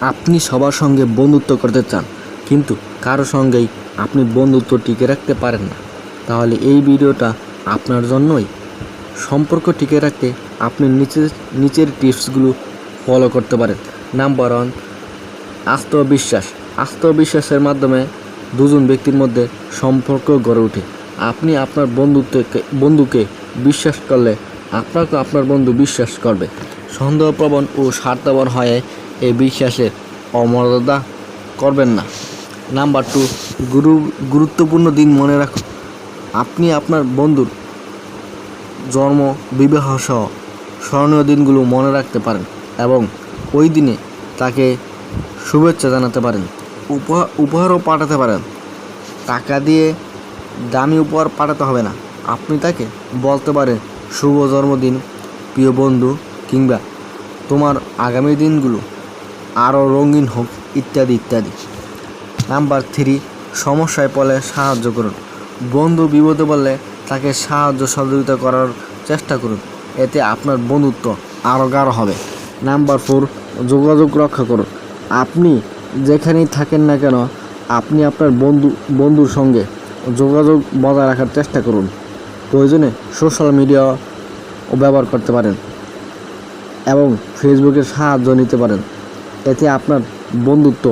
আপনি সবার সঙ্গে বন্ধুত্ব করতে চান, কিন্তু কারও সঙ্গেই আপনি বন্ধুত্ব টিকে রাখতে পারেন না। তাহলে এই ভিডিওটা আপনার জন্যই। সম্পর্ক টিকে রাখতে আপনি নিচের নিচের টিপসগুলো ফলো করতে পারেন। নাম্বার ওয়ান, আত্মবিশ্বাস। আত্মবিশ্বাসের মাধ্যমে দুজন ব্যক্তির মধ্যে সম্পর্ক গড়ে ওঠে। আপনি আপনার বন্ধুত্বকে, বন্ধুকে বিশ্বাস করলে আপনাকে আপনার বন্ধু বিশ্বাস করবে। সন্দেহপ্রবণ ও স্বার্থপর হয়ে এই বিশ্বাসের অমর্যাদা করবেন না। নাম্বার টু, গুরু, গুরুত্বপূর্ণ দিন মনে রাখুন। আপনি আপনার বন্ধুর জন্ম, বিবাহ সহ স্মরণীয় দিনগুলো মনে রাখতে পারেন এবং ওই দিনে তাকে শুভেচ্ছা জানাতে পারেন উপহার উপহারও পাঠাতে পারেন। টাকা দিয়ে দামি উপহার পাঠাতে হবে না। আপনি তাকে বলতে পারেন, শুভ জন্মদিন, প্রিয় বন্ধু। কিংবা তোমার আগামী দিনগুলো আরও রঙিন হোক ইত্যাদি ইত্যাদি। নাম্বার থ্রি, সমস্যায় পড়লে সাহায্য করুন। বন্ধু বিপদে বললে তাকে সাহায্য সহযোগিতা করার চেষ্টা করুন। এতে আপনার বন্ধুত্ব আরও গাঢ় হবে। নাম্বার ফোর, যোগাযোগ রক্ষা করুন। আপনি যেখানেই থাকেন না কেন, আপনি আপনার বন্ধু, বন্ধুর সঙ্গে যোগাযোগ বজায় রাখার চেষ্টা করুন। প্রয়োজনে সোশ্যাল মিডিয়া ব্যবহার করতে পারেন। এবং ফেসবুকের সাহায্য নিতে পারেন। এতে আপনার বন্ধুত্ব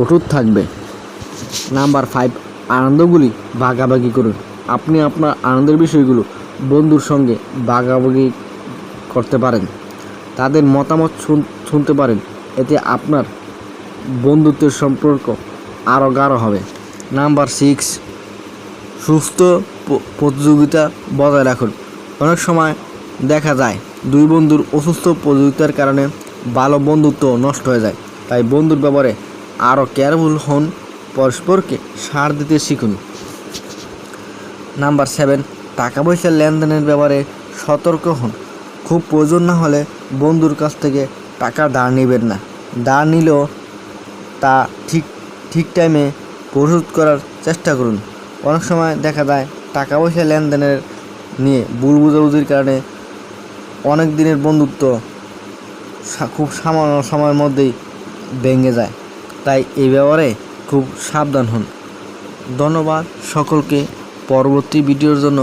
অটুট থাকবে। নাম্বার ফাইভ আনন্দগুলি ভাগাভাগি করুন। আপনি আপনার আনন্দের বিষয়গুলো বন্ধুর সঙ্গে ভাগাভাগি করতে পারেন। তাদের মতামত শুনতে পারেন। এতে আপনার বন্ধুত্বের সম্পর্ক আরও গাঢ় হবে। নাম্বার সিক্স সুস্থ প্রতিযোগিতা বজায় রাখুন। অনেক সময় দেখা যায় দুই বন্ধুর অসুস্থ প্রতিযোগিতার কারণে ভালো বন্ধুত্ব নষ্ট হয়ে যায়। তাই বন্ধুর ব্যাপারে আরও কেয়ারফুল হন, পরস্পরকে সার দিতে শিখুন। নাম্বার সেভেন টাকা পয়সার লেনদেনের ব্যাপারে সতর্ক হন। খুব প্রয়োজন না হলে বন্ধুর কাছ থেকে টাকা ধার নেবেন না। ধার নিলেও তা ঠিক ঠিক টাইমে পরিশোধ করার চেষ্টা করুন। অনেক সময় দেখা যায় টাকা পয়সা লেনদেনের নিয়ে ভুল বুঝাবুঝির কারণে অনেক দিনের বন্ধুত্ব খুব সামান্য সময়ের মধ্যেই ভেঙে যায়। তাই এই ব্যাপারে খুব সাবধান হন। ধন্যবাদ সকলকে। পরবর্তী ভিডিওর জন্য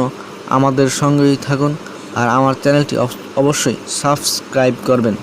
আমাদের সঙ্গেই থাকুন আর আমার চ্যানেলটি অবশ্যই সাবস্ক্রাইব করবেন।